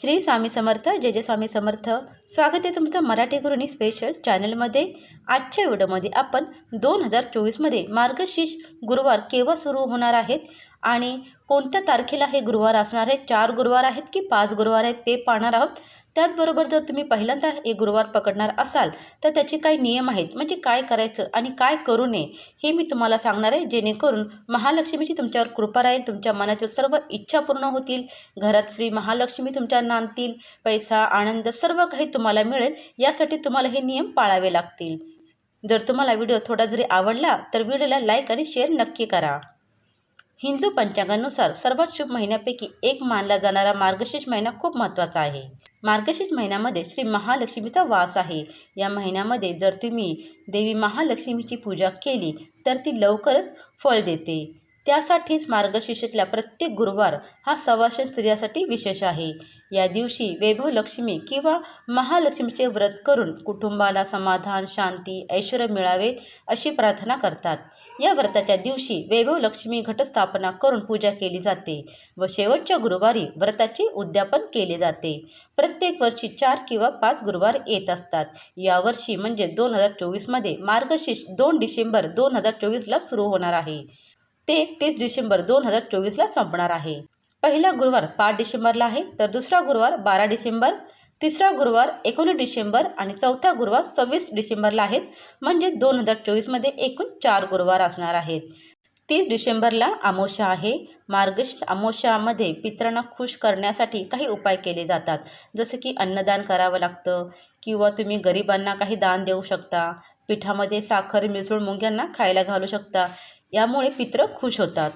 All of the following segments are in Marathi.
श्री स्वामी समर्थ जय जय स्वामी समर्थ. स्वागत आहे तुमचं मराठी गुरुनी स्पेशल चॅनलमध्ये आजच्या व्हिडिओमध्ये आपण दोन हजार चोवीसमध्ये मार्गशीर्ष गुरुवार केव्हा सुरू होणार आहेत? आणि कोणत्या तारखेला हे गुरुवार असणार आहेत चार गुरुवार आहेत की पाच गुरुवार आहेत ते पाहणार आहोत. त्याचबरोबर जर तुम्ही पहिल्यांदा हे गुरुवार पकडणार असाल तर त्याचे काही नियम आहेत. म्हणजे काय करायचं आणि काय करू नये हे मी तुम्हाला सांगणार आहे. जेणेकरून महालक्ष्मीची तुमच्यावर कृपा राहील तुमच्या मनातील सर्व इच्छा पूर्ण होतील. घरात श्री महालक्ष्मी तुमच्या नांदतील. पैसा आनंद सर्व काही तुम्हाला मिळेल. यासाठी तुम्हाला हे नियम पाळावे लागतील. जर तुम्हाला व्हिडिओ थोडा जरी आवडला तर व्हिडिओला लाईक आणि शेअर नक्की करा. हिंदू पंचांगानुसार सर्वात शुभ महिन्यापैकी एक मानला जाणारा मार्गशीर्ष महिना खूप महत्त्वाचा आहे. मार्गशीर्ष महिन्यामध्ये श्री महालक्ष्मीचा वास आहे. या महिन्यामध्ये जर तुम्ही देवी महालक्ष्मीची पूजा केली तर ती लवकरच फळ देते. त्यासाठीच मार्गशीर्षातल्या प्रत्येक गुरुवार हा सवाशन स्त्रियासाठी विशेष आहे. या दिवशी वैभव लक्ष्मी किंवा महालक्ष्मीचे व्रत करून कुटुंबाला समाधान शांती ऐश्वर मिळावे अशी प्रार्थना करतात. या व्रताच्या दिवशी वैभव लक्ष्मी घटस्थापना करून पूजा केली जाते व शेवटच्या गुरुवारी व्रताचे उद्यापन केले जाते. प्रत्येक वर्षी चार किंवा पाच गुरुवार येत असतात. यावर्षी म्हणजे दोन हजार चोवीसमध्ये मार्गशीर्ष दोन डिसेंबर दोन हजार चोवीसला सुरू होणार आहे. ते तीस डिसेंबर दोन हजार चोवीसला संपणार आहे. पहिला गुरुवार पाच डिसेंबरला आहे तर दुसरा गुरुवार बारा डिसेंबर तिसरा गुरुवार एकोणीस डिसेंबर आणि चौथा गुरुवार सव्वीस डिसेंबरला आहेत म्हणजे दोन हजार चोवीसमध्ये एकूण चार गुरुवार असणार आहेत. तीस डिसेंबरला आमोशा आहे. मार्गश आमोशामध्ये पित्रांना खुश करण्यासाठी काही उपाय केले जातात जसं की अन्नदान करावं लागतं किंवा तुम्ही गरिबांना काही दान देऊ शकता पिठामध्ये साखर मिसळून मुंग्यांना खायला घालू शकता यामुळे पित्र खुश होतात.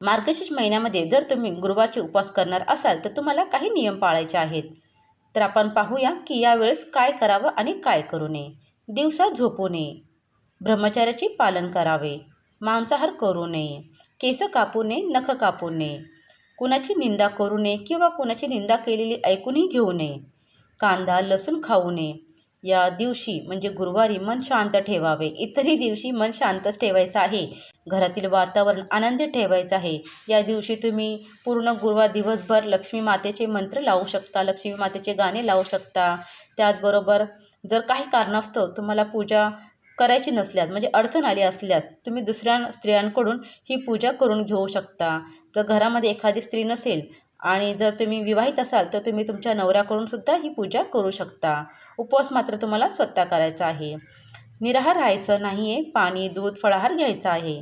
मार्गशीर्ष महिन्यामध्ये जर तुम्ही गुरुवारचे उपवास करणार असाल तर तुम्हाला काही नियम पाळायचे आहेत. तर आपण पाहूया की यावेळेस काय करावं आणि काय करू नये. दिवसा झोपू नये. ब्रह्मचार्याचे पालन करावे. मांसाहार करू नये. केस कापू नये नख कापू नये. कुणाची निंदा करू नये किंवा कुणाची निंदा केलेली ऐकूनही घेऊ नये. कांदा लसूण खाऊ नये. या दिवशी म्हणजे गुरुवारी मन शांत ठेवावे. इतरही दिवशी मन शांतच ठेवायचं आहे. घरातील वातावरण आनंदी ठेवायचं आहे. या दिवशी तुम्ही पूर्ण गुरुवार दिवसभर लक्ष्मी मातेचे मंत्र लावू शकता लक्ष्मी मातेचे गाणे लावू शकता. त्याचबरोबर जर काही कारणास्तव तुम्हाला पूजा करायची नसल्यास म्हणजे अडचण आली असल्यास तुम्ही दुसऱ्या स्त्रियांकडून ही पूजा करून घेऊ शकता. जर घरामध्ये एखादी स्त्री नसेल आणि जर तुम्ही विवाहित असाल तर तुम्ही तुमच्या नवऱ्याकडून सुद्धा ही पूजा करू शकता. उपवास मात्र तुम्हाला स्वतः करायचा आहे. निराहार राहायचं नाही आहे पाणी दूध फळाहार घ्यायचा आहे.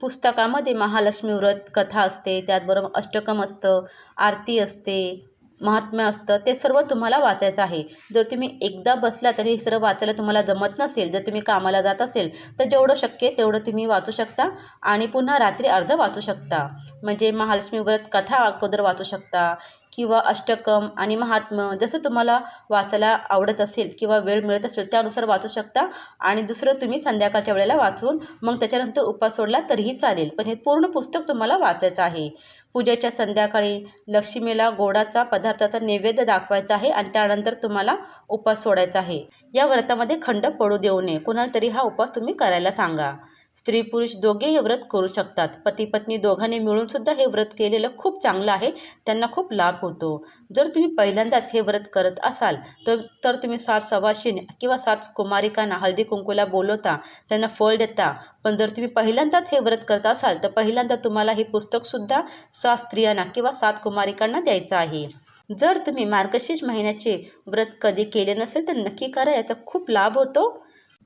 पुस्तकामध्ये महालक्ष्मी व्रत कथा असते त्याचबरोबर अष्टकम असतं आरती असते महात्म्य असतं ते सर्व तुम्हाला वाचायचं आहे. जर तुम्ही एकदा बसला तरी हे सर्व वाचायला तुम्हाला जमत नसेल जर तुम्ही कामाला जात असेल तर जेवढं शक्य तेवढं तुम्ही वाचू शकता आणि पुन्हा रात्री अर्ध वाचू शकता. म्हणजे महालक्ष्मी व्रत कथा अगोदर वाचू शकता किंवा अष्टकम आणि महात्म जसं तुम्हाला वाचायला आवडत असेल किंवा वेळ मिळत असेल त्यानुसार वाचू शकता. आणि दुसरं तुम्ही संध्याकाळच्या वेळेला वाचून मग त्याच्यानंतर उपास सोडला तरीही चालेल. पण हे पूर्ण पुस्तक तुम्हाला वाचायचं आहे. पूजेच्या संध्याकाळी लक्ष्मीला गोडाचा पदार्थाचा नैवेद्य दाखवायचा आहे आणि त्यानंतर तुम्हाला उपास सोडायचा आहे. या व्रतामध्ये खंड पडू देऊ नये. कुणाला तरी हा उपास तुम्ही करायला सांगा. स्त्री पुरुष दोघे हे व्रत करू शकतात. पती पत्नी दोघांनी मिळून सुद्धा हे व्रत केलेलं खूप चांगलं आहे. त्यांना खूप लाभ होतो. जर तुम्ही पहिल्यांदाच हे व्रत करत असाल तर तर तुम्ही सात सवाशिन किंवा सात कुमारिकांना हळदी कुंकूला बोलवता त्यांना फळ देता. पण जर तुम्ही पहिल्यांदाच हे व्रत करत असाल तर पहिल्यांदा तुम्हाला हे पुस्तकसुद्धा सात स्त्रियांना किंवा सात कुमारिकांना द्यायचं आहे. जर तुम्ही मार्गशीर्ष महिन्याचे व्रत कधी केले नसेल तर नक्की करा. याचा खूप लाभ होतो.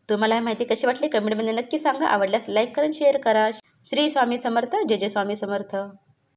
तुम्हाला ही माहिती कशी वाटली कमेंटमध्ये नक्की सांगा. आवडल्यास लाईक करा शेअर करा. श्री स्वामी समर्थ. जय जय स्वामी समर्थ.